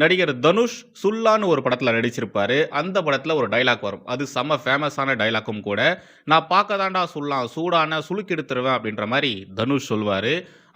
நடிகர் தனுஷ் சுல்லான்னு ஒரு படத்தில் நடிச்சிருப்பார். அந்த படத்தில் ஒரு டைலாக் வரும். அது செம்ம ஃபேமஸான டைலாக்கும் கூட. நான் பார்க்க தாண்டா சுல்லாம் சூடான சுளுக்கி எடுத்துருவேன் அப்படின்ற மாதிரி தனுஷ் சொல்வார்.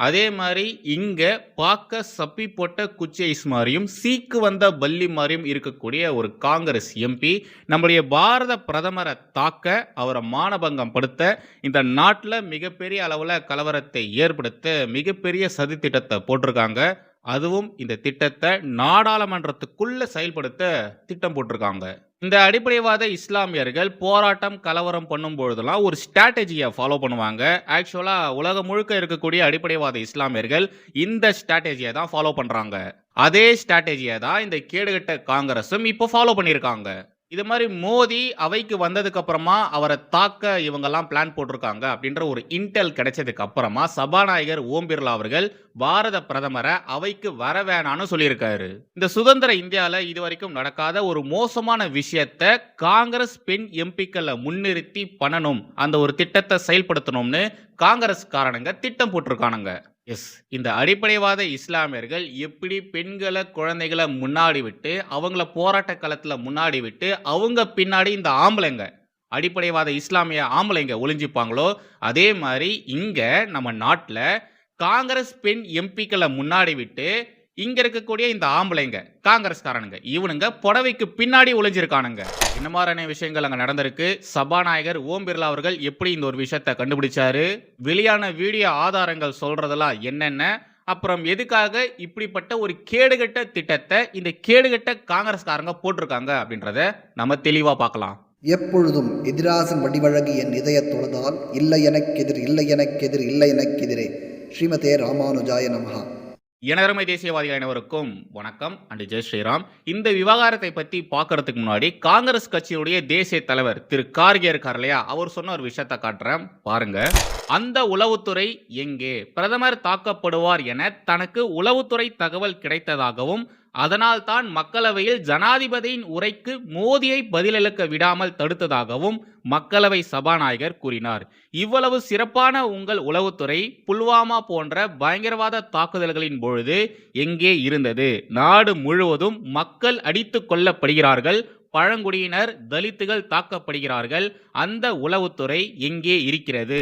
அதே மாதிரி இங்கே பார்க்க சப்பி போட்ட குச்சைஸ் மாதிரியும் சீக்கு வந்த பல்லி மாதிரியும் இருக்கக்கூடிய ஒரு காங்கிரஸ் எம்பி நம்முடைய பாரத பிரதமரை தாக்க அவரை மானபங்கம் படுத்த இந்த நாட்டில் மிகப்பெரிய அளவில் கலவரத்தை ஏற்படுத்த மிகப்பெரிய சதித்திட்டத்தை போட்டிருக்காங்க. அதுவும் இந்த திட்டத்தை நாடாளுமன்றத்துக்குள்ள செயல்படுத்த திட்டம் போட்டிருக்காங்க. இந்த அடிப்படைவாத இஸ்லாமியர்கள் போராட்டம் கலவரம் பண்ணும் பொழுதெல்லாம் ஒரு ஸ்ட்ராட்டஜியை ஃபாலோ பண்ணுவாங்க. ஆக்சுவலாக உலகம் முழுக்க இருக்கக்கூடிய அடிப்படைவாத இஸ்லாமியர்கள் இந்த ஸ்ட்ராட்டஜியை தான் ஃபாலோ பண்ணுறாங்க அதே ஸ்ட்ராட்டஜியை தான் இந்த கேடுகட்ட காங்கிரஸும் இப்போ ஃபாலோ பண்ணியிருக்காங்க. இது மாதிரி மோடி அவைக்கு வந்ததுக்கு அப்புறமா அவரை தாக்க இவங்கெல்லாம் பிளான் போட்டிருக்காங்க அப்படின்ற ஒரு இன்டெல் கிடைச்சதுக்கு அப்புறமா சபாநாயகர் ஓம் பிர்லா அவர்கள் பாரத பிரதமரை அவைக்கு வர வேணான்னு சொல்லியிருக்காரு. இந்த சுதந்திர இந்தியாவில் இது வரைக்கும் நடக்காத ஒரு மோசமான விஷயத்த காங்கிரஸ் பெண் எம்பிக்களை முன்னிறுத்தி பண்ணணும். அந்த ஒரு திட்டத்தை செயல்படுத்தணும்னு காங்கிரஸ் காரணங்க திட்டம் போட்டிருக்கானுங்க. எஸ். இந்த அடிப்படைவாத இஸ்லாமியர்கள் எப்படி பெண்களை குழந்தைகளை முன்னாடி விட்டு அவங்கள போராட்ட களத்தில் முன்னாடி விட்டு அவங்க பின்னாடி இந்த ஆம்பளைங்க அடிப்படைவாத இஸ்லாமிய ஆம்பளைங்க ஒளிஞ்சிப்பாங்களோ அதே மாதிரி இங்கே நம்ம நாட்டில் காங்கிரஸ் பெண் எம்பிக்களை முன்னாடி விட்டு இங்க இருக்கக்கூடிய இந்த ஆம்பளைங்க காங்கிரஸ்காரனுங்க இவனுங்க புடவைக்கு பின்னாடி ஒளிஞ்சிருக்கானுங்க. இந்த மாதிரியான விஷயங்கள் அங்க நடந்திருக்கு? சபாநாயகர் ஓம் பிர்லா அவர்கள் எப்படி இந்த ஒரு விஷயத்தை கண்டுபிடிச்சாரு? வெளியான வீடியோ ஆதாரங்கள் சொல்றதெல்லாம் என்னென்ன? அப்புறம் எதுக்காக இப்படிப்பட்ட ஒரு கேடுகட்ட திட்டத்தை இந்த கேடுகட்ட காங்கிரஸ்காரங்க போட்டிருக்காங்க அப்படின்றத நம்ம தெளிவா பார்க்கலாம். எப்பொழுதும் எதிராசன் வடிவழகு என் இதய தொழுதால் இல்லை எனக்கெதிர் இல்லை எனக்கெதிர் இல்லை எனக்கெதிரே ஸ்ரீமதே ராமானுஜாய நமகா எனதருமை தேசியவாதிகள் அனைவருக்கும் வணக்கம். அண்ட் ஜெய் ஸ்ரீராம். இந்த விவகாரத்தை பற்றி பார்க்கறதுக்கு முன்னாடி காங்கிரஸ் கட்சியுடைய தேசிய தலைவர் திரு கார்கே இருக்கார் இல்லையா? அவர் சொன்ன ஒரு விஷயத்தை காட்டுறேன். பாருங்க. அந்த உளவுத்துறை எங்கே? பிரதமர் தாக்கப்படுவார் என தனக்கு உளவுத்துறை தகவல் கிடைத்ததாகவும் அதனால் தான் மக்களவையில் ஜனாதிபதியின் உரைக்கு மோதியை பதிலளிக்க விடாமல் தடுத்ததாகவும் மக்களவை சபாநாயகர் கூறினார். இவ்வளவு சிறப்பான உங்கள் உளவுத்துறை புல்வாமா போன்ற பயங்கரவாத தாக்குதல்களின் பொழுது எங்கே இருந்தது? நாடு முழுவதும் மக்கள் அடித்து கொல்லப்படுகிறார்கள். பழங்குடியினர் தலித்துகள் தாக்கப்படுகிறார்கள். அந்த உளவுத்துறை எங்கே இருக்கிறது?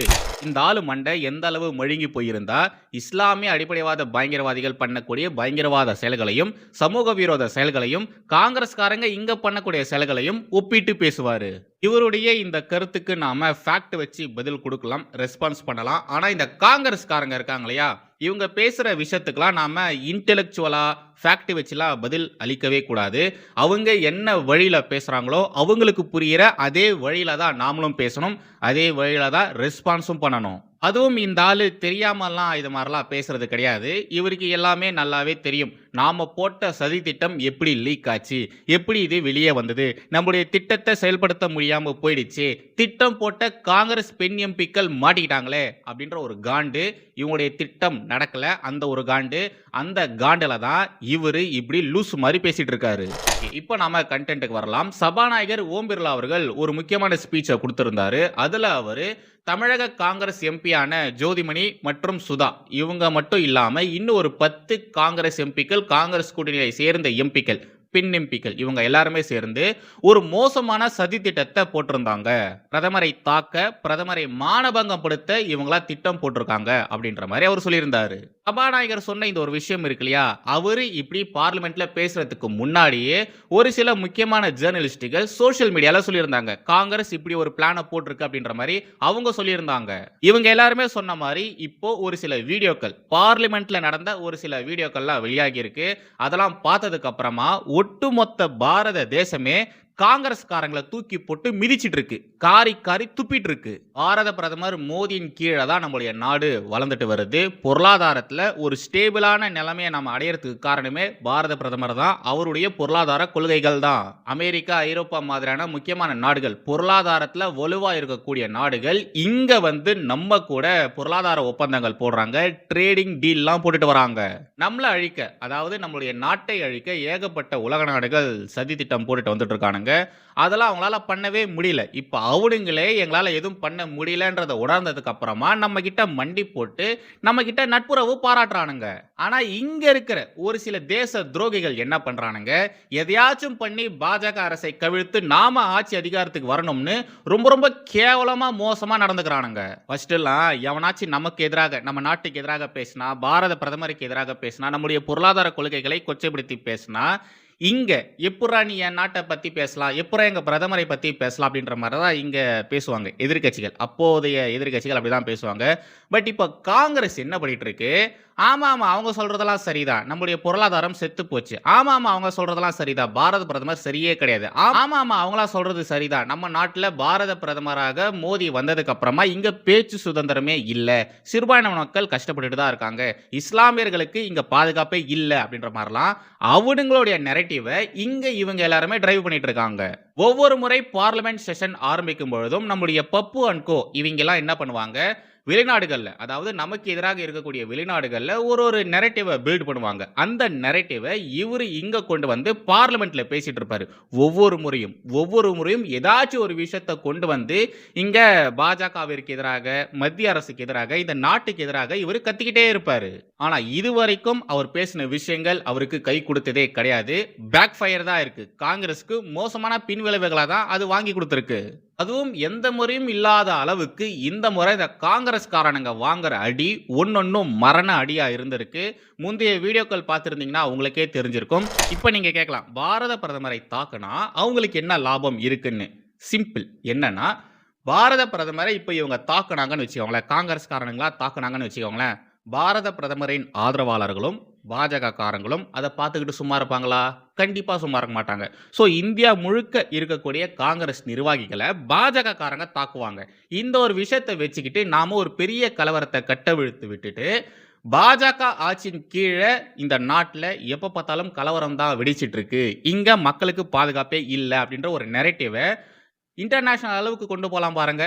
இந்த ஆளு மண்டை எந்த அளவு மழுங்கி போயிருந்தா? இஸ்லாமிய அடிப்படைவாத பயங்கரவாதிகள் பண்ணக்கூடிய பயங்கரவாத செயல்களையும் சமூக விரோத செயல்களையும் காங்கிரஸ்காரங்க இங்க பண்ணக்கூடிய செயல்களையும் ஒப்பிட்டு பேசுவாரு. இவருடைய இந்த கருத்துக்கு நாம ஃபேக்ட் வச்சு பதில் கொடுக்கலாம் ரெஸ்பான்ஸ் பண்ணலாம். ஆனால் இந்த காங்கிரஸ்காரங்க இருக்காங்க இல்லையா இவங்க பேசுகிற விஷயத்துக்கெலாம் நாம் இன்டெலெக்சுவலாக ஃபேக்ட் வச்சுலாம் பதில் அளிக்கவே கூடாது. அவங்க என்ன வழியில் பேசுகிறாங்களோ அவங்களுக்கு புரிகிற அதே வழியில் தான் நாமளும் பேசணும் அதே வழியில் தான் ரெஸ்பான்ஸும் பண்ணணும். அதுவும் இந்த ஆள் தெரியாமலாம் இது மாதிரிலாம் பேசுறது கிடையாது. இவருக்கு எல்லாமே நல்லாவே தெரியும். நாம போட்ட சதி திட்டம் எப்படி லீக் ஆச்சு? எப்படி இது வெளியே வந்தது? நம்முடைய திட்டத்தை செயல்படுத்த முடியாம போயிடுச்சு. திட்டம் போட்ட காங்கிரஸ் பெண் எம்பிக்கள் மாட்டிக்கிட்டாங்களே அப்படின்ற ஒரு காண்டு இவங்களுடைய திட்டம் நடக்கல. அந்த ஒரு காண்டு அந்த காண்டில் தான் இவர் இப்படி லூஸ் மாதிரி பேசிட்டு இருக்காரு. இப்போ நாம கண்டென்ட்டுக்கு வரலாம். சபாநாயகர் ஓம் பிர்லா அவர்கள் ஒரு முக்கியமான ஸ்பீச்சை கொடுத்துருந்தாரு. அதில் அவர் தமிழக காங்கிரஸ் எம்பியான ஜோதிமணி மற்றும் சுதா இவங்க மட்டும் இல்லாமல் இன்னும் ஒரு பத்து காங்கிரஸ் எம்பிக்கள் காங்கிரஸ் கூட்டணியை சேர்ந்த எம்பிக்கள். பின் எம்பிக்கள் இவங்க எல்லாருமே சேர்ந்து ஒரு மோசமான சதி திட்டத்தை போட்டிருந்தாங்க. பிரதமரை தாக்க பிரதமரை மானபங்கப்படுத்த இவங்களா திட்டம் போட்டிருக்காங்க அப்படின்ற மாதிரி அவர் சொல்லியிருந்தாரு. சபாநாயகர் சொன்ன இந்த ஒரு விஷயம் இருக்கு இல்லையா? அவரு இப்படி பார்லிமெண்ட்ல பேசுறதுக்கு முன்னாடியே ஒரு சில முக்கியமான ஜேர்னலிஸ்டுகள் சோஷியல் மீடியால சொல்லியிருந்தாங்க. காங்கிரஸ் இப்படி ஒரு பிளானை போட்டிருக்கு அப்படின்ற மாதிரி அவங்க சொல்லியிருந்தாங்க. இவங்க எல்லாருமே சொன்ன மாதிரி இப்போ ஒரு சில வீடியோக்கள் பார்லிமெண்ட்ல நடந்த ஒரு சில வீடியோக்கள்லாம் வெளியாகி இருக்கு அதெல்லாம் பார்த்ததுக்கு அப்புறமா ஒட்டுமொத்த பாரத தேசமே காங்கிரஸ்காரங்களை தூக்கி போட்டு மிதிச்சிட்டு இருக்கு காரி காரி துப்பிட்டு இருக்கு பாரத பிரதமர் மோடியின் கீழே தான் நம்மளுடைய நாடு வளர்ந்துட்டு வருது. பொருளாதாரத்தில் ஒரு ஸ்டேபிளான நிலைமையை நம்ம அடையறதுக்கு காரணமே பாரத பிரதமர் தான். அவருடைய பொருளாதார கொள்கைகள் தான். அமெரிக்கா ஐரோப்பா மாதிரியான முக்கியமான நாடுகள். பொருளாதாரத்தில் வலுவாக இருக்கக்கூடிய நாடுகள். இங்கே வந்து நம்ம கூட பொருளாதார ஒப்பந்தங்கள் போடுறாங்க. ட்ரேடிங் டீல்லாம் போட்டுட்டு வராங்க. நம்மளை அழிக்க அதாவது நம்மளுடைய நாட்டை அழிக்க ஏகப்பட்ட உலக நாடுகள் சதி திட்டம் போட்டுட்டு வந்துட்டு இருக்கானுங்க. சொன்னாங்க அதெல்லாம் அவங்களால பண்ணவே முடியல. இப்போ அவனுங்களே எங்களால் எதுவும் பண்ண முடியலன்றதை உணர்ந்ததுக்கு அப்புறமா நம்ம கிட்ட மண்டி போட்டு நம்ம கிட்ட நட்புறவு பாராட்டுறானுங்க. ஆனா இங்க இருக்கிற ஒரு சில தேச துரோகிகள் என்ன பண்றானுங்க? எதையாச்சும் பண்ணி பாஜக அரசை கவிழ்த்து நாம ஆட்சி அதிகாரத்துக்கு வரணும்னு ரொம்ப ரொம்ப கேவலமா மோசமா நடந்துக்கிறானுங்க. ஃபஸ்ட்டுலாம் எவனாச்சும் நமக்கு எதிராக நம்ம நாட்டுக்கு எதிராக பேசினா பாரத பிரதமருக்கு எதிராக பேசினா நம்முடைய பொருளாதார கொள்கைகளை கொச்சைப்படுத்தி பேசினா இங்கே எப்படா நீ என் நாட்டை பற்றி பேசலாம்? எப்படா எங்கள் பிரதமரை பற்றி பேசலாம் அப்படின்ற மாதிரி தான் இங்கே பேசுவாங்க எதிர்க்கட்சிகள் அப்போதைய எதிர்க்கட்சிகள் அப்படிதான் பேசுவாங்க. பட் இப்போ காங்கிரஸ் என்ன பண்ணிகிட்டு இருக்கு? ஆமாம் ஆமாம் அவங்க சொல்கிறதெல்லாம் சரிதான். நம்முடைய பொருளாதாரம் செத்து போச்சு ஆமாம் ஆமாம் அவங்க சொல்கிறதெல்லாம் சரிதான். பாரத பிரதமர் சரியே கிடையாது. ஆ- ஆமாம் அவங்களாம் அவங்களா சொல்றது சரிதான். நம்ம நாட்டில் பாரத பிரதமராக மோடி வந்ததுக்கு அப்புறமா பேச்சு சுதந்திரமே இல்லை. சிறுபான்மை மக்கள் கஷ்டப்பட்டுட்டு தான் இருக்காங்க. இஸ்லாமியர்களுக்கு இங்கே பாதுகாப்பே இல்லை அப்படின்ற மாதிரிலாம் அவனுங்களுடைய நெரட்டிவை இங்கே இவங்க எல்லாருமே டிரைவ் பண்ணிட்டு இருக்காங்க. ஒவ்வொரு முறை பார்லிமெண்ட் செஷன் ஆரம்பிக்கும் பொழுதும் நம்முடைய பப்பு அண்ட் கோ இவங்கெல்லாம் என்ன பண்ணுவாங்க? வெளிநாடுகளில் அதாவது நமக்கு எதிராக இருக்கக்கூடிய வெளிநாடுகளில் ஒரு ஒரு நெரட்டிவை பில்ட் பண்ணுவாங்க. அந்த நெரட்டிவை இவர் இங்கே கொண்டு வந்து பார்லிமெண்ட்டில் பேசிகிட்டு இருப்பார். ஒவ்வொரு முறையும் ஒவ்வொரு முறையும் ஏதாச்சும் ஒரு விஷயத்தை கொண்டு வந்து இங்கே பாஜகவிற்கு எதிராக மத்திய அரசுக்கு எதிராக இந்த நாட்டுக்கு எதிராக இவர் கத்திக்கிட்டே இருப்பார். ஆனால் இதுவரைக்கும் அவர் பேசின விஷயங்கள் அவருக்கு கை கொடுத்ததே கிடையாது. பேக் ஃபயர் தான் இருக்குது காங்கிரஸ்க்கு மோசமான பின்விளைவுகளாக தான் அது வாங்கி கொடுத்துருக்கு. அதுவும் எந்த முறையும் இல்லாத அளவுக்கு இந்த முறை இந்த காங்கிரஸ்காரனுங்க வாங்குற அடி ஒன்னொன்னும் மரண அடியாக இருந்திருக்கு. முந்தைய வீடியோக்கள் பார்த்துருந்தீங்கன்னா உங்களுக்கே தெரிஞ்சிருக்கும். இப்போ நீங்கள் கேட்கலாம் பாரத பிரதமரை தாக்குனா அவங்களுக்கு என்ன லாபம் இருக்குன்னு? சிம்பிள் என்னன்னா பாரத பிரதமரை இப்போ இவங்க தாக்குனாங்கன்னு வச்சுக்கோங்களேன் காங்கிரஸ்காரனுங்களா தாக்குனாங்கன்னு வச்சுக்கோங்களேன் பாரத பிரதமரின் ஆதரவாளர்களும் பாஜகக்காரங்களும் அதை பார்த்துக்கிட்டு சும்மா இருப்பாங்களா? கண்டிப்பாக சும்மா இருக்க மாட்டாங்க. ஸோ இந்தியா முழுக்க இருக்கக்கூடிய காங்கிரஸ் நிர்வாகிகளை பாஜகக்காரங்க தாக்குவாங்க. இந்த ஒரு விஷயத்தை வச்சுக்கிட்டு நாம் ஒரு பெரிய கலவரத்தை கட்டவிழ்த்து விட்டுட்டு பாஜக ஆட்சியின் கீழே இந்த நாட்டில் எப்போ பார்த்தாலும் கலவரம் தான் வெடிச்சிட்டு இருக்கு இங்கே மக்களுக்கு பாதுகாப்பே இல்லை அப்படின்ற ஒரு நெரட்டிவை இன்டர்நேஷனல் அளவுக்கு கொண்டு போகலாம் பாருங்க.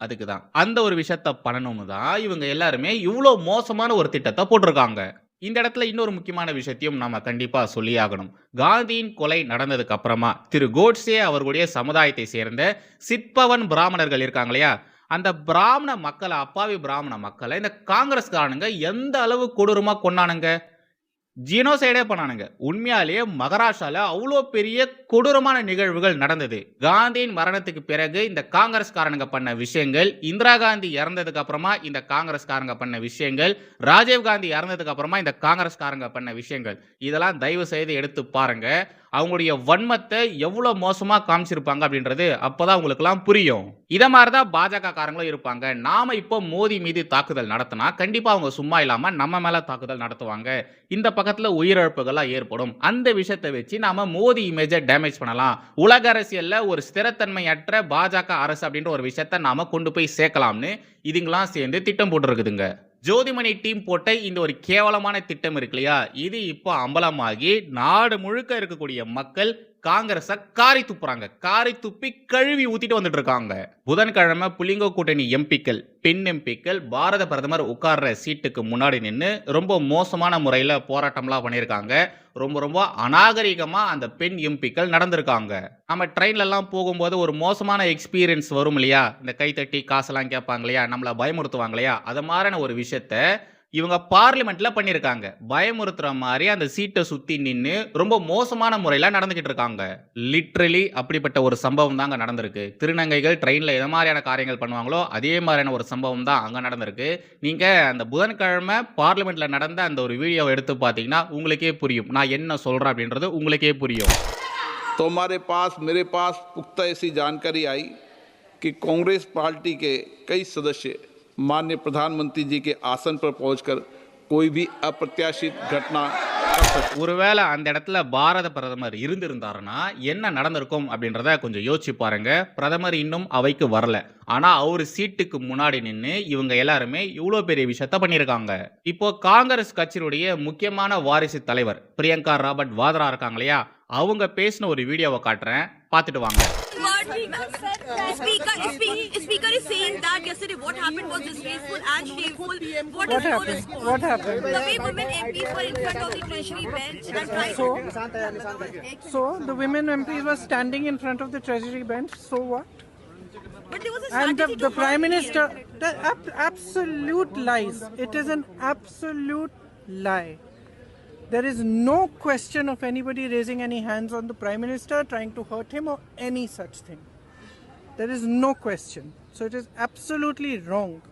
அதுக்கு தான். அந்த ஒரு விஷயத்த பண்ணணும்னு தான் இவங்க எல்லாருமே இவ்வளோ மோசமான ஒரு திட்டத்தை போட்டிருக்காங்க. இந்த இடத்துல இன்னொரு முக்கியமான விஷயத்தையும் நம்ம கண்டிப்பாக சொல்லியாகணும். காந்தியின் கொலை நடந்ததுக்கு அப்புறமா திரு கோட்ஸே அவர்களுடைய சமுதாயத்தை சேர்ந்த சிற்பவன் பிராமணர்கள் இருக்காங்க இல்லையா? அந்த பிராமண மக்களை அப்பாவி பிராமண மக்களை இந்த காங்கிரஸ்காரனுங்க எந்த அளவு கொடூரமாக கொண்டானுங்க ஜீனோசைடே பண்ணானுங்க. உண்மையாலேயே மகாராஷ்டிராவில் அவ்வளோ பெரிய கொடூரமான நிகழ்வுகள் நடந்தது. காந்தியின் மரணத்துக்கு பிறகு இந்த காங்கிரஸ்காரனுங்க பண்ண விஷயங்கள் இந்திரா காந்தி இறந்ததுக்கு அப்புறமா இந்த காங்கிரஸ்காரங்க பண்ண விஷயங்கள் ராஜீவ் காந்தி இறந்ததுக்கு அப்புறமா இந்த காங்கிரஸ்காரங்க பண்ண விஷயங்கள். இதெல்லாம் தயவு செய்து எடுத்து பாருங்க. அவங்களுடைய வன்மத்தை எவ்வளோ மோசமாக காமிச்சிருப்பாங்க அப்படின்றது அப்போ தான் உங்களுக்குலாம் புரியும். இதை மாதிரி தான் பாஜக காரங்களும் இருப்பாங்க. நாம் இப்போ மோடி மீது தாக்குதல் நடத்தினா கண்டிப்பாக அவங்க சும்மா இல்லாமல் நம்ம மேலே தாக்குதல் நடத்துவாங்க. இந்த பக்கத்தில் உயிரிழப்புகள்லாம் ஏற்படும். அந்த விஷயத்தை வச்சு நாம் மோடி இமேஜை டேமேஜ் பண்ணலாம். உலக அரசியலில் ஒரு ஸ்திரத்தன்மையற்ற பாஜக அரசு அப்படின்ற ஒரு விஷயத்தை நாம கொண்டு போய் சேர்க்கலாம்னு இதுங்களாம் சேர்ந்து திட்டம் போட்டுருக்குதுங்க. ஜோதிமணி டீம் போட்ட இந்த ஒரு கேவலமான திட்டம் இருக்கு இல்லையா? இது இப்போ அம்பலமாகி நாடு முழுக்க இருக்கக்கூடிய மக்கள் காங்கிரஸை காரி துப்புறாங்க. காரி துப்பி கழுவி ஊத்திட்டு வந்துட்டு இருக்காங்க புதன்கிழமை புலிங்கோ கூட்டணி எம்பிக்கள் பெண் எம்பிக்கள் பாரத பிரதமர் உட்கார்ற சீட்டுக்கு முன்னாடி நின்று ரொம்ப மோசமான முறையில் போராட்டம்லாம் பண்ணியிருக்காங்க. ரொம்ப ரொம்ப அநாகரிகமாக அந்த பெண் எம்பிக்கள் நடந்திருக்காங்க. நம்ம ட்ரெயின்லலாம் போகும்போது ஒரு மோசமான எக்ஸ்பீரியன்ஸ் வரும் இல்லையா? இந்த கைத்தட்டி காசெல்லாம் கேட்பாங்க இல்லையா? நம்மளை பயமுறுத்துவாங்க இல்லையா? அது மாதிரியான ஒரு விஷயத்த இவங்க பார்லிமெண்ட்ல பண்ணியிருக்காங்க பயமுறுத்துற மாதிரி அந்த சீட்டை சுத்தி நின்று ரொம்ப மோசமான முறையில் நடந்துகிட்டு இருக்காங்க லிட்ரலி அப்படிப்பட்ட ஒரு சம்பவம் தாங்க நடந்திருக்கு திருநங்கைகள் ட்ரெயினில் எது மாதிரியான காரியங்கள் பண்ணுவாங்களோ அதே மாதிரியான ஒரு சம்பவம் தான் அங்கே நடந்திருக்கு நீங்க அந்த புதன்கிழமை பார்லிமெண்ட்ல நடந்த அந்த ஒரு வீடியோவை எடுத்து பார்த்தீங்கன்னா உங்களுக்கே புரியும் நான் என்ன சொல்றேன் அப்படின்றது உங்களுக்கே புரியும் तो हमारे पास मेरे पास पुख्ता ऐसी जानकारी आई कि कांग्रेस पार्टी के कई सदस्य माननीय प्रधानमंत्री जी के आसन पर पहुंचकर कोई भी अप्रत्याशित घटना कर सकते ஒருவேளை அந்த இடத்துல பாரத பிரதமர் இருந்திருந்தாருன்னா என்ன நடந்திருக்கும் அப்படின்றத கொஞ்சம் யோசிச்சு பாருங்க பிரதமர் இன்னும் அவைக்கு வரல ஆனா அவர் சீட்டுக்கு முன்னாடி நின்று இவங்க எல்லாருமே இவ்வளோ பெரிய விஷயத்த பண்ணியிருக்காங்க இப்போ காங்கிரஸ் கட்சியினுடைய முக்கியமான வாரிசு தலைவர் பிரியங்கா ராபர்ட் வாத்ரா இருக்காங்க இல்லையா அவங்க பேசின ஒரு வீடியோவை காட்டுறேன் பார்த்துட்டு வாங்க Speaker, speaker, speaker is saying that yesterday what happened was disgraceful and shameful. What What happened? What happened? The way women MPs were in front of the treasury bench and trying So, so the women MPs were standing in front of the treasury bench. So what? But there was a And the, the prime minister, the ab- absolute lies. It is an absolute lie. There is no question of anybody raising any hands on the prime minister, trying to hurt him, or any such thing. There is no question. So it is absolutely wrong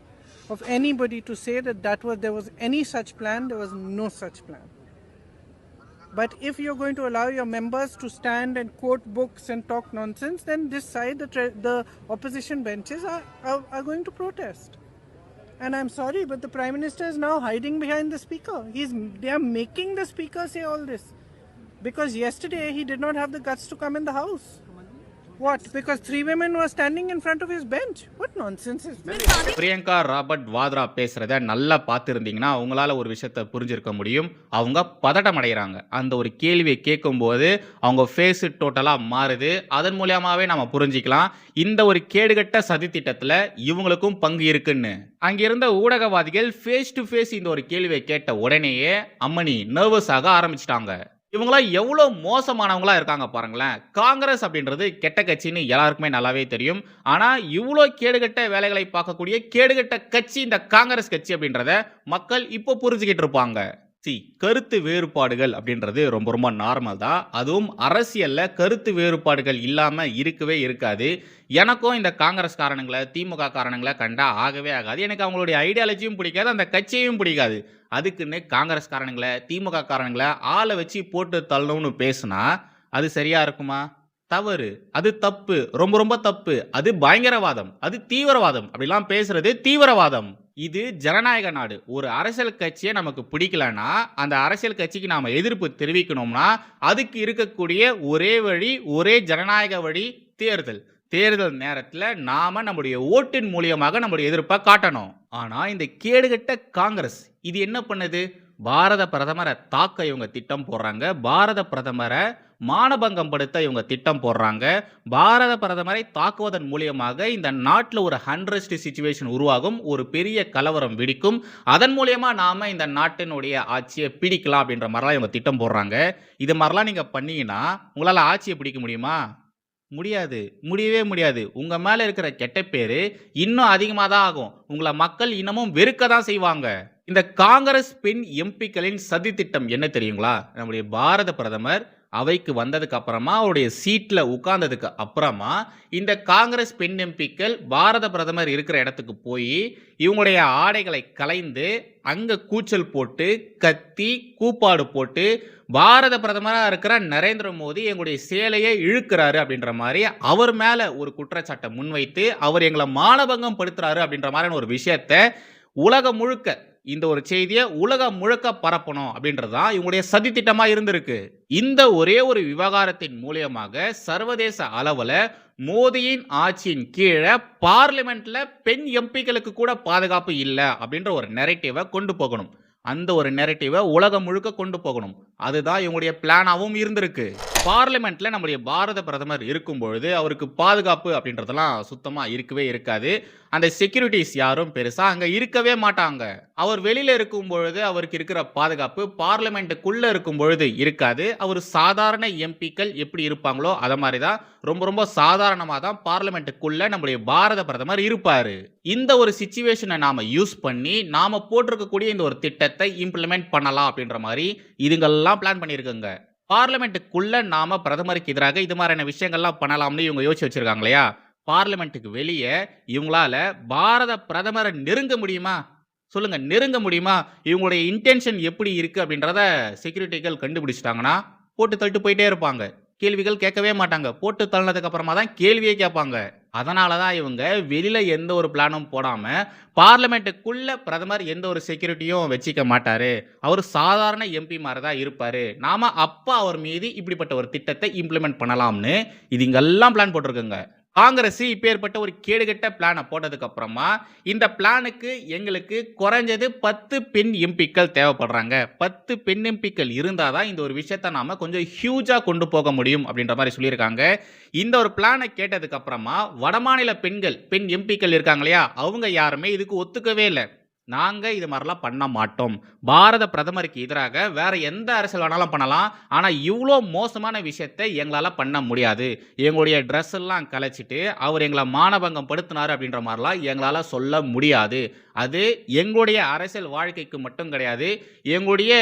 of anybody to say that that was there was any such plan. There was no such plan. But if you're going to allow your members to stand and quote books and talk nonsense, then this side, the, the opposition benches, are, are, are going to protest. And I'm sorry, but the Prime Minister is now hiding behind the Speaker. He's, they are making the Speaker say all this. Because yesterday he did not have the guts to come in the House. What? Because three women were standing in front of his bench? What nonsense is this? Priyanka Robert Vadra பேசுறத நல்லா பார்த்துருந்தீங்கன்னா உங்களால ஒரு விஷயத்த புரிஞ்சிருக்க முடியும் அவங்க பதட்டம் அடைகிறாங்க அந்த ஒரு கேள்வியை கேட்கும்போது அவங்க ஃபேஸ் டோட்டலா மாறுது அதன் மூலியமாவே நம்ம புரிஞ்சிக்கலாம் இந்த ஒரு கேடுகட்ட சதி திட்டத்துல இவங்களுக்கும் பங்கு இருக்குன்னு அங்கிருந்த ஊடகவாதிகள் ஃபேஸ் டு ஃபேஸ் இந்த ஒரு கேள்வியை கேட்ட உடனேயே அம்மணி நர்வஸ் ஆக ஆரம்பிச்சிட்டாங்க இவங்களாம் எவ்வளோ மோசமானவங்களா இருக்காங்க பாருங்களேன். காங்கிரஸ் அப்படின்றது கெட்ட கட்சின்னு எல்லாருக்குமே நல்லாவே தெரியும். ஆனால் இவ்வளோ கேடுகட்ட வேலைகளை பார்க்கக்கூடிய கேடுகட்ட கட்சி இந்த காங்கிரஸ் கட்சி அப்படின்றத மக்கள் இப்போ புரிஞ்சுக்கிட்டு இருப்பாங்க. சி கருத்து வேறுபாடுகள் அப்படின்றது ரொம்ப ரொம்ப நார்மல் தான். அதுவும் அரசியலில் கருத்து வேறுபாடுகள் இல்லாமல் இருக்கவே இருக்காது. எனக்கும் இந்த காங்கிரஸ் காரணங்களை திமுக காரணங்களை கண்டா ஆகவே ஆகாது. எனக்கு அவங்களுடைய ஐடியாலஜியும் பிடிக்காது அந்த கட்சியையும் பிடிக்காது. அதுக்குன்னு காங்கிரஸ் காரணங்களை திமுக காரணங்களை ஆளை வச்சு போட்டு தள்ளணும்னு பேசுனா அது சரியா இருக்குமா? தவறு. அது தப்பு. ரொம்ப ரொம்ப தப்பு. அது பயங்கரவாதம். அது தீவிரவாதம். அப்படிலாம் பேசுறது தீவிரவாதம். இது ஜனநாயக நாடு. ஒரு அரசியல் கட்சியை நமக்கு பிடிக்கலன்னா அந்த அரசியல் கட்சிக்கு நாம் எதிர்ப்பு தெரிவிக்கணும்னா அதுக்கு இருக்கக்கூடிய ஒரே வழி ஒரே ஜனநாயக வழி தேர்தல். தேர்தல் நேரத்தில் நாம் நம்முடைய ஓட்டின் மூலியமாக நம்முடைய எதிர்ப்பை காட்டணும். ஆனால் இந்த கேடுகட்ட காங்கிரஸ் இது என்ன பண்ணுது? பாரத பிரதமரை தாக்க இவங்க திட்டம் போடுறாங்க. பாரத பிரதமரை மானபங்கம் படுத்த இவங்க திட்டம் போடுறாங்க. பாரத பிரதமரை தாக்குவதன் மூலியமாக இந்த நாட்டில் ஒரு ஹண்ட்ரஸ்ட் சுச்சுவேஷன் உருவாகும். ஒரு பெரிய கலவரம் வெடிக்கும். அதன் மூலியமா நாம இந்த நாட்டினுடைய ஆட்சியை பிடிக்கலாம் அப்படின்ற மாதிரிலாம் இவங்க திட்டம் போடுறாங்க. இது மாதிரிலாம் நீங்க பண்ணீங்கன்னா உங்களால் ஆட்சியை பிடிக்க முடியுமா? முடியாது. முடியவே முடியாது. உங்கள் மேலே இருக்கிற கெட்ட பேர் இன்னும் அதிகமாக தான் ஆகும். உங்களை மக்கள் இன்னமும் வெறுக்க தான் செய்வாங்க. இந்த காங்கிரஸ் பெண் எம்பிக்களின் சதி திட்டம் என்ன தெரியுங்களா? நம்முடைய பாரத பிரதமர் அவைக்கு வந்ததுக்கு அப்புறமா அவருடைய சீட்டில் உட்கார்ந்ததுக்கு அப்புறமா இந்த காங்கிரஸ் பெண் எம்பிக்கள் பாரத பிரதமர் இருக்கிற இடத்துக்கு போய் இவங்களுடைய ஆடைகளை கலைந்து அங்கே கூச்சல் போட்டு கத்தி கூப்பாடு போட்டு பாரத பிரதமராக இருக்கிற நரேந்திர மோடி எங்களுடைய சேலையை இழுக்கிறாரு அப்படின்ற மாதிரி அவர் மேலே ஒரு குற்றச்சாட்டை முன்வைத்து அவர் எங்களை மானபங்கம் படுத்துறாரு அப்படின்ற மாதிரியான ஒரு விஷயத்த உலகம் முழுக்க இந்த ஒரு செய்தியை உலகம் முழுக்க பரப்பணும் அப்படின்றது தான் இவங்களுடைய சதி திட்டமா இருந்திருக்கு. இந்த ஒரே ஒரு விவகாரத்தின் மூலியமாக சர்வதேச அளவில் மோடியின் ஆட்சியின் கீழே பார்லிமெண்ட்ல பெண் எம்பிக்களுக்கு கூட பாதுகாப்பு இல்லை அப்படின்ற ஒரு நெரட்டிவை கொண்டு போகணும். அந்த ஒரு நெரட்டிவை உலகம் முழுக்க கொண்டு போகணும். அதுதான் இவங்களுடைய பிளானாகவும் இருந்திருக்கு. பார்லிமெண்ட்டில் நம்முடைய பாரத பிரதமர் இருக்கும் பொழுது அவருக்கு பாதுகாப்பு அப்படின்றதெல்லாம் சுத்தமாக இருக்கவே இருக்காது. அந்த செக்யூரிட்டிஸ் யாரும் பெருசாக அங்கே இருக்கவே மாட்டாங்க. அவர் வெளியில் இருக்கும் பொழுது அவருக்கு இருக்கிற பாதுகாப்பு பார்லிமெண்ட்டுக்குள்ளே இருக்கும் பொழுது இருக்காது. அவர் சாதாரண எம்பிக்கள் எப்படி இருப்பாங்களோ அதை மாதிரி தான் ரொம்ப ரொம்ப சாதாரணமாக தான் பார்லிமெண்ட்டுக்குள்ளே நம்முடைய பாரத பிரதமர் இருப்பார். இந்த ஒரு சுச்சுவேஷனை நாம் யூஸ் பண்ணி நாம் போட்டிருக்கக்கூடிய இந்த ஒரு திட்டத்தை இம்ப்ளிமெண்ட் பண்ணலாம் அப்படின்ற மாதிரி இதுங்கெல்லாம் பிளான் பண்ணியிருக்குங்க. பார்லிமெண்ட்டுக்குள்ள நாம பிரதமருக்கு எதிராக இது மாதிரியான விஷயங்கள்லாம் பண்ணலாம்னு இவங்க யோசிச்சு வச்சிருக்காங்க இல்லையா? பார்லிமெண்ட்டுக்கு வெளியே இவங்களால பாரத பிரதமரை நெருங்க முடியுமா? சொல்லுங்க நெருங்க முடியுமா? இவங்களுடைய இன்டென்ஷன் எப்படி இருக்கு அப்படின்றத செக்யூரிட்டிகள் கண்டுபிடிச்சிட்டாங்கன்னா போட்டு தள்ளிட்டு போயிட்டே இருப்பாங்க. கேள்விகள் கேட்கவே மாட்டாங்க. போட்டு தள்ளினதுக்கு அப்புறமா தான் கேள்வியே கேட்பாங்க. அதனால தான் இவங்க வெளியில் எந்த ஒரு பிளானும் போடாமல் பார்லிமெண்ட்டுக்குள்ளே பிரதமர் எந்த ஒரு செக்யூரிட்டியும் வச்சிக்க மாட்டார். அவர் சாதாரண எம்பி மாதிரி தான் இருப்பார். நாம அப்போ அவர் மீது இப்படிப்பட்ட ஒரு திட்டத்தை இம்ப்ளிமெண்ட் பண்ணலாம்னு இது இங்கெல்லாம் பிளான் போட்டிருக்குங்க. காங்கிரஸ் இப்பேற்பட்ட ஒரு கேடுகட்ட பிளானை போட்டதுக்கு அப்புறமா இந்த பிளானுக்கு எங்களுக்கு குறைஞ்சது பத்து பெண் எம்பிக்கள் தேவைப்படுறாங்க. பத்து பெண் எம்பிக்கள் இருந்தால் தான் இந்த ஒரு விஷயத்தை நாம கொஞ்சம் ஹியூஜாக கொண்டு போக முடியும் அப்படின்ற மாதிரி சொல்லியிருக்காங்க. இந்த ஒரு பிளானை கேட்டதுக்கு அப்புறமா வடமாநில பெண்கள் பெண் எம்பிக்கள் இருக்காங்க இல்லையா? அவங்க யாருமே இதுக்கு ஒத்துக்கவே இல்லை. நாங்கள் இது மாதிரிலாம் பண்ண மாட்டோம். பாரத பிரதமருக்கு எதிராக வேறு எந்த அரசியல் வேணாலும் பண்ணலாம். ஆனால் இவ்வளோ மோசமான விஷயத்தை எங்களால் பண்ண முடியாது. எங்களுடைய ட்ரெஸ் எல்லாம் கலைச்சிட்டு அவர் எங்களை மானபங்கம் படுத்தினார் அப்படின்ற மாதிரிலாம் எங்களால் சொல்ல முடியாது. அது எங்களுடைய அரசியல் வாழ்க்கைக்கு மட்டும் கிடையாது. எங்களுடைய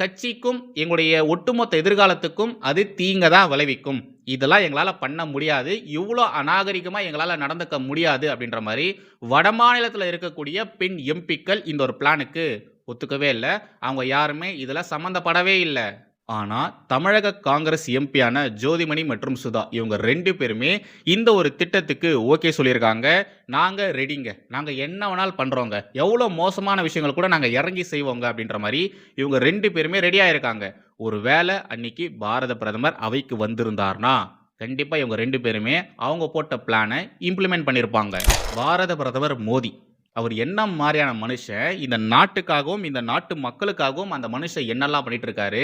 கட்சிக்கும் எங்களுடைய ஒட்டுமொத்த எதிர்காலத்துக்கும் அது தீங்க தான் விளைவிக்கும். இதெல்லாம் எங்களால் பண்ண முடியாது. இவ்வளோ அநாகரிகமாக எங்களால் நடந்துக்க முடியாது அப்படின்ற மாதிரி வட மாநிலத்தில் இருக்கக்கூடிய பெண் எம்பிக்கள் இந்த ஒரு பிளானுக்கு ஒத்துக்கவே இல்லை. அவங்க யாருமே இதில் சம்மந்தப்படவே இல்லை. ஆனால் தமிழக காங்கிரஸ் எம்பியான ஜோதிமணி மற்றும் சுதா இவங்க ரெண்டு பேருமே இந்த ஒரு திட்டத்துக்கு ஓகே சொல்லியிருக்காங்க. நாங்கள் ரெடிங்க நாங்கள் என்ன வேணாலும் பண்ணுறோங்க எவ்வளோ மோசமான விஷயங்கள் கூட நாங்கள் இறங்கி செய்வோங்க அப்படின்ற மாதிரி இவங்க ரெண்டு பேருமே ரெடியாக இருக்காங்க ஒரு வேளை அன்னைக்கு பாரத பிரதமர் அவைக்கு வந்திருந்தார்னா கண்டிப்பாக இவங்க ரெண்டு பேருமே அவங்க போட்ட பிளானை இம்ப்ளிமெண்ட் பண்ணியிருப்பாங்க பாரத பிரதமர் மோடி. அவர் என்ன மாதிரியான மனுஷன் இந்த நாட்டுக்காகவும் இந்த நாட்டு மக்களுக்காகவும் அந்த மனுஷன் என்னெல்லாம் பண்ணிட்டு இருக்காரு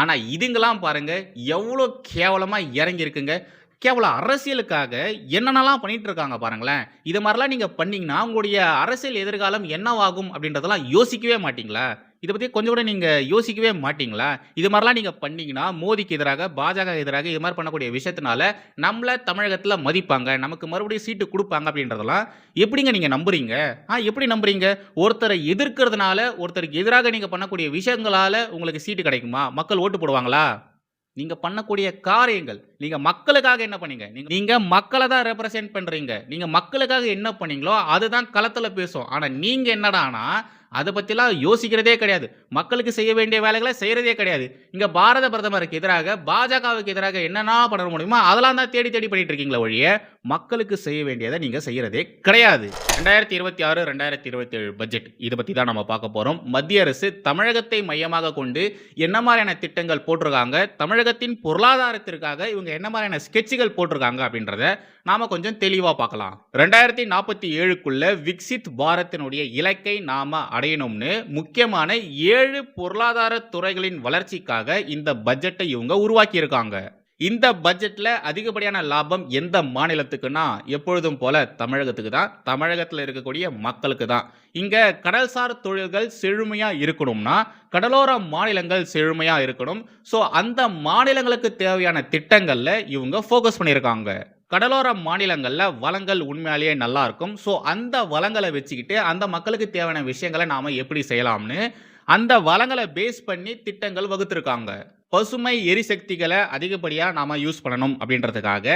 ஆனால் இதுங்கெல்லாம் பாருங்க எவ்வளோ கேவலமாக இறங்கியிருக்குங்க. கேவலம் அரசியலுக்காக என்னென்னலாம் பண்ணிட்டு இருக்காங்க பாருங்களேன். இது மாதிரிலாம் நீங்கள் பண்ணிங்கன்னா உங்களுடைய அரசியல் எதிர்காலம் என்னவாகும் அப்படின்றதெல்லாம் யோசிக்கவே மாட்டிங்களா? இதை பற்றி கொஞ்சம் கூட நீங்கள் யோசிக்கவே மாட்டீங்களா? இது மாதிரிலாம் நீங்கள் பண்ணீங்கன்னா மோடிக்கு எதிராக பாஜக எதிராக இது மாதிரி பண்ணக்கூடிய விஷயத்தினால நம்மளை தமிழகத்தில் மதிப்பாங்க நமக்கு மறுபடியும் சீட்டு கொடுப்பாங்க அப்படின்றதெல்லாம் எப்படிங்க நீங்கள் நம்புறீங்க? ஆ எப்படி நம்புறீங்க? ஒருத்தரை எதிர்க்கிறதுனால ஒருத்தருக்கு எதிராக நீங்கள் பண்ணக்கூடிய விஷயங்களால் உங்களுக்கு சீட்டு கிடைக்குமா? மக்கள் ஓட்டு போடுவாங்களா? நீங்கள் பண்ணக்கூடிய காரியங்கள் நீங்கள் மக்களுக்காக என்ன பண்ணீங்க? நீங்கள் நீங்கள் மக்களை தான் ரெப்ரசென்ட் பண்ணுறீங்க நீங்கள் மக்களுக்காக என்ன பண்ணீங்களோ அதுதான் களத்தில் பேசும். ஆனால் நீங்கள் என்னடானா அதை பற்றிலாம் யோசிக்கிறதே கிடையாது. மக்களுக்கு செய்ய வேண்டிய வேலைகளை செய்கிறதே கிடையாது. இங்கே பாரத பிரதமருக்கு எதிராக பாஜகவுக்கு எதிராக என்னென்ன பண்ண முடியுமோ அதெல்லாம் தான் தேடி தேடி பண்ணிட்டு இருக்கீங்களே ஒழிய மக்களுக்கு செய்ய வேண்டியதை நீங்கள் செய்கிறதே கிடையாது. ரெண்டாயிரத்தி இருபத்தி ஆறு ரெண்டாயிரத்தி இருபத்தி ஏழு பட்ஜெட் இதை பற்றி தான் நம்ம பார்க்க போகிறோம் மத்திய அரசு தமிழகத்தை மையமாக கொண்டு என்ன மாதிரியான திட்டங்கள் போட்டிருக்காங்க தமிழகத்தின் பொருளாதாரத்திற்காக இவங்க என்ன மாதிரியான ஸ்கெட்சுகள் போட்டிருக்காங்க அப்படின்றத நாம் கொஞ்சம் தெளிவாக பார்க்கலாம். ரெண்டாயிரத்தி நாற்பத்தி ஏழுக்குள்ள விக்சித் பாரத்தினுடைய இலக்கை நாம் அடை அடையணும்னு முக்கியமான ஏழு பொருளாதார துறைகளின் வளர்ச்சிக்காக இந்த பட்ஜெட்டை இவங்க உருவாக்கியிருக்காங்க. இந்த பட்ஜெட்டில் அதிகப்படியான லாபம் எந்த மாநிலத்துக்குன்னா எப்பொழுதும் போல தமிழகத்துக்கு தான். தமிழகத்தில் இருக்கக்கூடிய மக்களுக்கு தான். இங்கே கடல்சார் தொழில்கள் செழுமையாக இருக்கணும்னா கடலோர மாநிலங்கள் செழுமையாக இருக்கணும். ஸோ அந்த மாநிலங்களுக்கு தேவையான திட்டங்களில் இவங்க ஃபோக்கஸ் பண்ணியிருக்காங்க. கடலோர மாநிலங்களில் வளங்கள் உண்மையாலேயே நல்லா இருக்கும். ஸோ அந்த வளங்களை வச்சுக்கிட்டு அந்த மக்களுக்கு தேவையான விஷயங்களை நாம் எப்படி செய்யலாம்னு அந்த வளங்களை பேஸ் பண்ணி திட்டங்கள் வகுத்திருக்காங்க. பசுமை எரிசக்திகளை அதிகப்படியாக நாம் யூஸ் பண்ணணும் அப்படின்றதுக்காக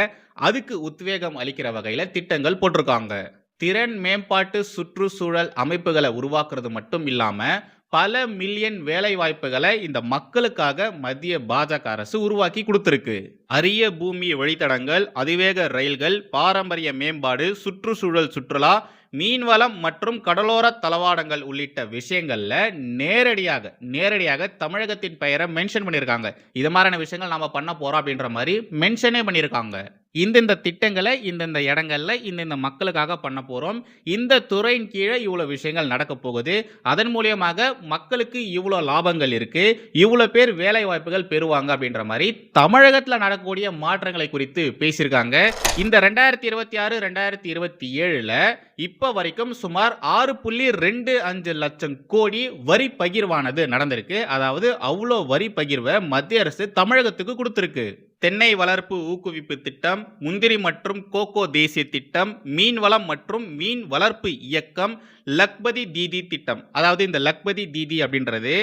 அதுக்கு உத்வேகம் அளிக்கிற வகையில் திட்டங்கள் போட்டிருக்காங்க. திறன் மேம்பாட்டு சுற்றுச்சூழல் அமைப்புகளை உருவாக்குறது மட்டும் இல்லாமல் பல மில்லியன் வேலை வாய்ப்புகளை இந்த மக்களுக்காக மத்திய பாஜக அரசு உருவாக்கி கொடுத்துருக்கு. அரிய பூமி வழித்தடங்கள் அதிவேக ரயில்கள் பாரம்பரிய மேம்பாடு சுற்றுச்சூழல் சுற்றுலா மீன்வளம் மற்றும் கடலோர தளவாடங்கள் உள்ளிட்ட விஷயங்களில் நேரடியாக நேரடியாக தமிழகத்தின் பெயரை மென்ஷன் பண்ணியிருக்காங்க இது மாதிரியான விஷயங்கள் நாம் பண்ண போகிறோம் அப்படின்ற மாதிரி மென்ஷனே பண்ணியிருக்காங்க இந்தந்த திட்டங்களை இந்தந்த இடங்களில் இந்தந்த மக்களுக்காக பண்ண போகிறோம் இந்த துறையின் கீழே இவ்வளோ விஷயங்கள் நடக்க போகுது. அதன் மூலியமாக மக்களுக்கு இவ்வளோ லாபங்கள் இருக்குது இவ்வளோ பேர் வேலை வாய்ப்புகள் பெறுவாங்க அப்படின்ற மாதிரி தமிழகத்தில் நடக்கக்கூடிய மாற்றங்களை குறித்து பேசியிருக்காங்க. இந்த ரெண்டாயிரத்தி இருபத்தி ஆறு ரெண்டாயிரத்தி இருபத்தி ஏழில் இப்போ வரைக்கும் சுமார் ஆறு புள்ளி ரெண்டு அஞ்சு லட்சம் கோடி வரி பகிர்வானது நடந்திருக்கு. அதாவது அவ்வளோ வரி பகிர்வை மத்திய அரசு தமிழகத்துக்கு கொடுத்துருக்கு. தென்னை வளர்ப்பு ஊக்குவிப்பு திட்டம் முந்திரி மற்றும் கோகோ தேசிய திட்டம் மீன் வளம் மற்றும் மீன் வளர்ப்பு இயக்கம் லக்பதி தீதி திட்டம். அதாவது இந்த லக்பதி தீதி அப்படின்றது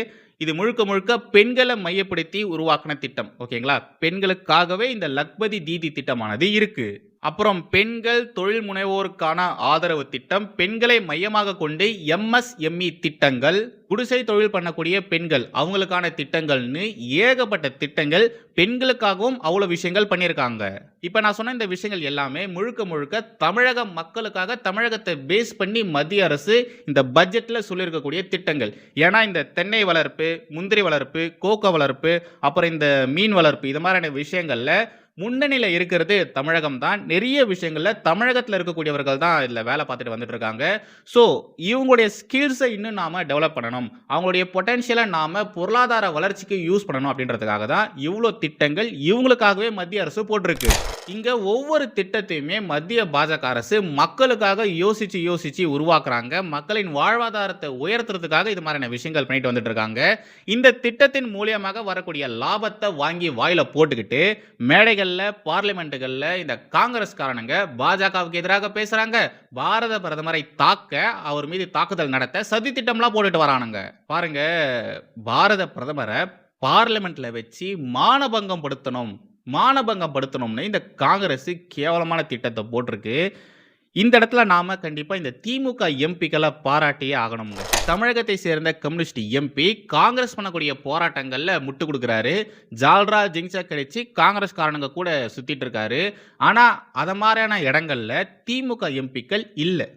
இது முழுக்க முழுக்க பெண்களை மையப்படுத்தி உருவாக்கின திட்டம். ஓகேங்களா? பெண்களுக்காகவே இந்த லக்பதி தீதி திட்டமானது இருக்குது அப்புறம் பெண்கள் தொழில் முனைவோருக்கான ஆதரவு திட்டம் பெண்களை மையமாக கொண்டு எம்எஸ்எம்இ திட்டங்கள் குடிசை தொழில் பண்ணக்கூடிய பெண்கள் அவங்களுக்கான திட்டங்கள்னு ஏகப்பட்ட திட்டங்கள் பெண்களுக்காகவும் அவ்வளோ விஷயங்கள் பண்ணியிருக்காங்க. இப்போ நான் சொன்ன இந்த விஷயங்கள் எல்லாமே முழுக்க முழுக்க தமிழக மக்களுக்காக தமிழகத்தை பேஸ் பண்ணி மத்திய அரசு இந்த பட்ஜெட்டில் சொல்லியிருக்கக்கூடிய திட்டங்கள். ஏன்னா இந்த தென்னை வளர்ப்பு முந்திரி வளர்ப்பு கோக்கோ வளர்ப்பு அப்புறம் இந்த மீன் வளர்ப்பு இது மாதிரியான விஷயங்களில் முன்னணியில இருக்கிறது தமிழகம் தான் நிறைய விஷயங்களில் தமிழகத்தில் இருக்கக்கூடியவர்கள் தான் இதில் வேலை பார்த்துட்டு வந்துட்டு இருக்காங்க ஸோ இவங்களுடைய ஸ்கில்ஸை இன்னும் நாம் டெவலப் பண்ணணும். அவங்களுடைய பொட்டென்ஷியலை நாம் பொருளாதார வளர்ச்சிக்கு யூஸ் பண்ணணும் அப்படின்றதுக்காக தான் இவ்வளோ திட்டங்கள் இவங்களுக்காகவே மத்திய அரசு போட்டிருக்கு. இங்கே ஒவ்வொரு திட்டத்தையுமே மத்திய பாஜக அரசு மக்களுக்காக யோசித்து யோசித்து உருவாக்குறாங்க. மக்களின் வாழ்வாதாரத்தை உயர்த்துறதுக்காக இது மாதிரியான விஷயங்கள் பண்ணிட்டு வந்துட்டு இருக்காங்க இந்த திட்டத்தின் மூலியமாக வரக்கூடிய லாபத்தை வாங்கி வாயில போட்டுக்கிட்டு மேடைகள் மேடைகள்ல பார்லிமெண்ட்டுகளில் இந்த காங்கிரஸ்காரனுங்க பாஜகவுக்கு எதிராக பேசுகிறாங்க பாரத பிரதமரை தாக்க அவர் மீது தாக்குதல் நடத்த சதி திட்டம்லாம் போட்டுட்டு வரானுங்க. பாருங்க பாரத பிரதமரை பார்லிமெண்ட்ல வச்சு மானபங்கம் படுத்தணும் மானபங்கம் படுத்தணும்னு இந்த காங்கிரஸ் கேவலமான திட்டத்தை போட்டிருக்கு. இந்த இடத்துல நாம கண்டிப்பா இந்த திமுக எம்பிக்களை பாராட்டியே ஆகணுங்க தமிழகத்தை சேர்ந்த கம்யூனிஸ்ட் எம்பி காங்கிரஸ் பண்ணக்கூடிய போராட்டங்கள்ல முட்டு கொடுக்குறாரு. ஜால்ரா ஜிங்ஸா கழிச்சு காங்கிரஸ் காரணங்க கூட சுத்திட்டு இருக்காரு. ஆனா அத மாதிரியான இடங்கள்ல திமுக எம்பிக்கள் இல்லை.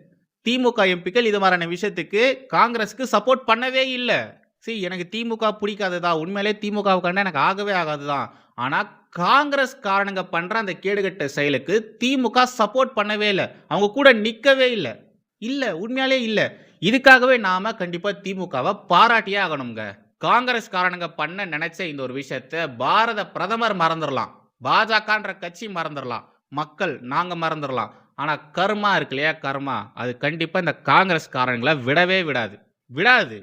திமுக எம்பிக்கள் இது மாதிரியான விஷயத்துக்கு காங்கிரஸ்க்கு சப்போர்ட் பண்ணவே இல்லை. சரி எனக்கு திமுக பிடிக்காததா? உண்மையிலே திமுகவை எனக்கு ஆகவே ஆகாதுதான். ஆனால் காங்கிரஸ் காரணங்க பண்ணுற அந்த கேடுகட்ட செயலுக்கு திமுக சப்போர்ட் பண்ணவே இல்லை. அவங்க கூட நிற்கவே இல்லை. இல்லை உண்மையாலே இல்லை. இதுக்காகவே நாம கண்டிப்பாக திமுகவை பாராட்டியே ஆகணுங்க காங்கிரஸ் காரணங்க பண்ண நினைச்ச இந்த ஒரு விஷயத்த பாரத பிரதமர் மறந்துடலாம் பாஜகன்ற கட்சி மறந்துடலாம் மக்கள் நாங்கள் மறந்துடலாம் ஆனால் கர்மா இருக்கு இல்லையா கர்மா? அது கண்டிப்பாக இந்த காங்கிரஸ் காரணங்களை விடவே விடாது. விடாது.